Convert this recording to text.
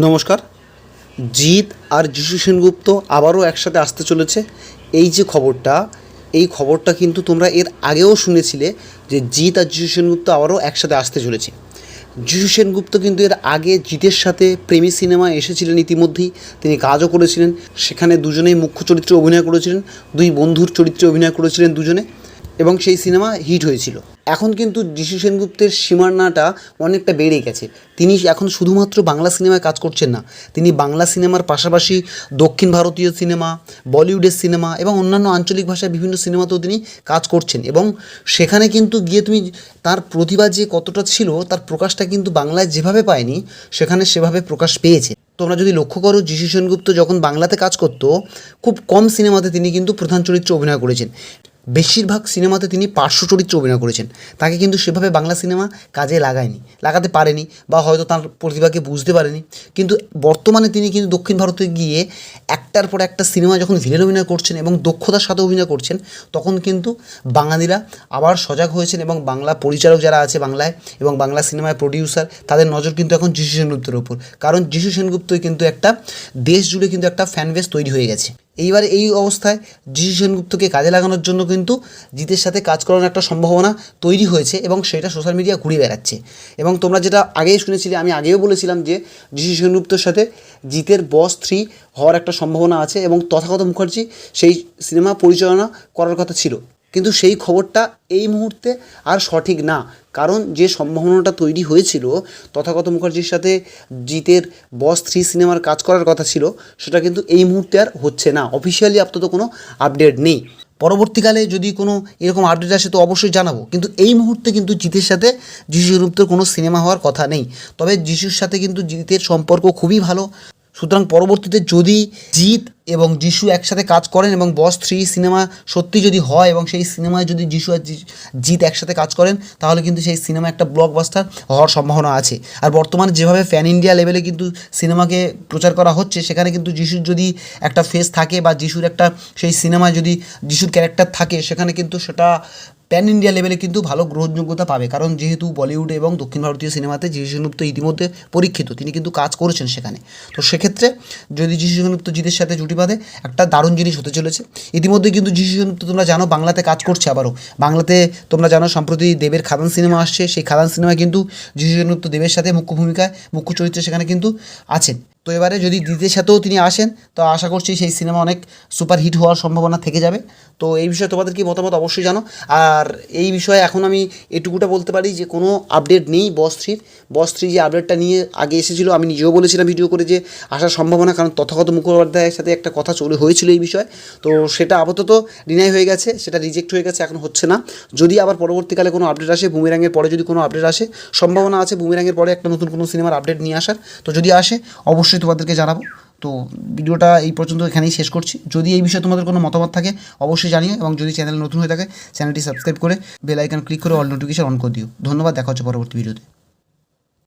নমস্কার। জিৎ আর যিশু সেনগুপ্ত আবারও একসাথে আসতে চলেছে। এই যে খবরটা, এই খবরটা কিন্তু তোমরা এর আগেও শুনেছিলে যে জিৎ আর যিশু সেনগুপ্ত আবারও একসাথে আসতে চলেছে। যিশু সেনগুপ্ত কিন্তু এর আগে জিতের সাথে প্রেমী সিনেমা এসেছিলেন ইতিমধ্যেই। তিনি কাজও করেছিলেন, সেখানে দুজনেই মুখ্য চরিত্রে অভিনয় করেছিলেন, দুই বন্ধুর চরিত্রে অভিনয় করেছিলেন দুজনে। এবং সেই সিনেমা হিট হয়েছিল। এখন কিন্তু যিশু সেনগুপ্তের সীমানাটা অনেকটা বেড়ে গেছে। তিনি এখন শুধুমাত্র বাংলা সিনেমায় কাজ করছেন না, তিনি বাংলা সিনেমার পাশাপাশি দক্ষিণ ভারতীয় সিনেমা, বলিউডের সিনেমা এবং অন্যান্য আঞ্চলিক ভাষায় বিভিন্ন সিনেমাতেও তিনি কাজ করছেন এবং সেখানে কিন্তু গিয়ে তুমি তার প্রতিভা যে কতটা ছিল, তার প্রকাশটা কিন্তু বাংলায় যেভাবে পায়নি, সেখানে সেভাবে প্রকাশ পেয়েছে। তোমরা যদি লক্ষ্য করো যিশু সেনগুপ্ত যখন বাংলাতে কাজ করতো, খুব কম সিনেমাতে তিনি কিন্তু প্রধান চরিত্রে অভিনয় করেছেন। বেশিরভাগ সিনেমাতে তিনি পার্শ্ব চরিত্রে অভিনয় করেছেন। তাকে কিন্তু সেভাবে বাংলা সিনেমা কাজে লাগায়নি। লাগাতে পারেনি বা হয়তো তার প্রতিভাকে বুঝতে পারেনি। কিন্তু বর্তমানে তিনি কিন্তু দক্ষিণ ভারতে গিয়ে একটার পর একটা সিনেমা যখন ভিলেন অভিনয় করছেন এবং দক্ষতার সাথে অভিনয় করছেন, তখন কিন্তু বাঙালিরা আবার সজাগ হয়েছেন এবং বাংলা পরিচালক যারা আছে বাংলায় এবং বাংলা সিনেমায় প্রডিউসার তাদের নজর কিন্তু এখন যিশু সেনগুপ্তের ওপর। কারণ যিশু সেনগুপ্তই কিন্তু একটা দেশ জুড়ে কিন্তু একটা ফ্যান বেস তৈরি হয়ে গেছে। এইবার এই অবস্থায় যিশু সেনগুপ্তকে কাজে লাগানোর জন্য কিন্তু জিতের সাথে কাজ করানোর একটা সম্ভাবনা তৈরি হয়েছে এবং সেটা সোশ্যাল মিডিয়া ঘুরে বেড়াচ্ছে। এবং তোমরা যেটা আগেই শুনেছিলে, আমি আগেও বলেছিলাম যে যিশু সেনগুপ্তর সাথে জিতের বস থ্রি হওয়ার একটা সম্ভাবনা আছে এবং তথাগত মুখার্জি সেই সিনেমা পরিচালনা করার কথা ছিল। কিন্তু সেই খবরটা এই মুহূর্তে আর সঠিক না। কারণ যে সম্ভাবনাটা তৈরি হয়েছিল, তথাগত মুখার্জির সাথে জিতের বস থ্রি সিনেমার কাজ করার কথা ছিল, সেটা কিন্তু এই মুহূর্তে আর হচ্ছে না। অফিসিয়ালি আপাতত কোনো আপডেট নেই। পরবর্তীকালে যদি কোনো এরকম আপডেট আসে তো অবশ্যই জানাব। কিন্তু এই মুহূর্তে কিন্তু জিতের সাথে যিশু সেনগুপ্তর কোনো সিনেমা হওয়ার কথা নেই। তবে যিশুর সাথে কিন্তু জিতের সম্পর্ক খুবই ভালো। সুতরাং পরবর্তীতে যদি জিৎ এবং যিশু একসাথে কাজ করেন এবং বস থ্রি সিনেমা সত্যি যদি হয় এবং সেই সিনেমায় যদি যিশু আর জিৎ একসাথে কাজ করেন, তাহলে কিন্তু সেই সিনেমা একটা ব্লকবাস্টার হওয়ার সম্ভাবনা আছে। আর বর্তমানে যেভাবে ফ্যান ইন্ডিয়া লেভেলে কিন্তু সিনেমাকে প্রচার করা হচ্ছে, সেখানে কিন্তু যিশুর যদি একটা ফেস থাকে বা যিশুর একটা সেই সিনেমায় যদি যিশুর ক্যারেক্টার থাকে, সেখানে কিন্তু সেটা প্যান ইন্ডিয়া লেভেলে কিন্তু ভালো গ্রহণযোগ্যতা পাবে, কারণ যেহেতু বলিউড এবং দক্ষিণ ভারতীয় সিনেমাতে যিশু সেনগুপ্ত ইতিমধ্যে পরীক্ষিত, তিনি কিন্তু কাজ করেছেন সেখানে। তো সেক্ষেত্রে যদি যিশু সেনগুপ্ত জিতের সাথে জুটি বাঁধে, একটা দারুণ জিনিস হতে চলেছে। ইতিমধ্যে কিন্তু যিশু সেনগুপ্ত তোমরা জানো বাংলাতে কাজ করছে আবারও। বাংলাতে তোমরা জানো সম্প্রতি দেবের খাদান সিনেমা আসছে, সেই খাদান সিনেমায় কিন্তু যিশু সেনগুপ্ত দেবের সাথে মুখ্য ভূমিকায়, মুখ্য চরিত্রে সেখানে কিন্তু আছেন। তো এবারে যদি দিদির সাথেও তিনি আসেন, তো আশা করছি সেই সিনেমা অনেক সুপার হিট হওয়ার সম্ভাবনা থেকে যাবে। তো এই বিষয়ে তোমাদের কি মতামত অবশ্যই জানো। আর এই বিষয়ে এখন আমি এটুকুটা বলতে পারি যে, কোনো আপডেট নেই বস থ্রির। বস থ্রি যে আপডেটটা নিয়ে আগে এসেছিল, আমি নিজেও বলেছিলাম ভিডিও করে যে, আসার সম্ভাবনা, কারণ তথাগত মুখোপাধ্যায়ের সাথে একটা কথা চলে হয়েছিল এই বিষয়ে। তো সেটা আপাতত ডিনাই হয়ে গেছে, সেটা রিজেক্ট হয়ে গেছে, এখন হচ্ছে না। যদি আবার পরবর্তীকালে কোনো আপডেট আসে বুমিরাঙের পরে যদি কোনো আপডেট আসে, সম্ভাবনা আছে বুমিরাঙের পরে একটা নতুন কোনো সিনেমার আপডেট নিয়ে আসার। তো যদি আসে অবশ্যই তোমাদেরকে জানাব। তো ভিডিওটা এই পর্যন্ত এখানেই শেষ করছি। যদি এই বিষয়ে তোমাদের কোনো মতামত থাকে, অবশ্যই জানিও এবং যদি চ্যানেল নতুন হয়ে থাকে, চ্যানেলটি সাবস্ক্রাইব করে বেল আইকন ক্লিক করে অল নোটিফিকেশন অন করে দিও। ধন্যবাদ, দেখা হচ্ছে পরবর্তী ভিডিওতে।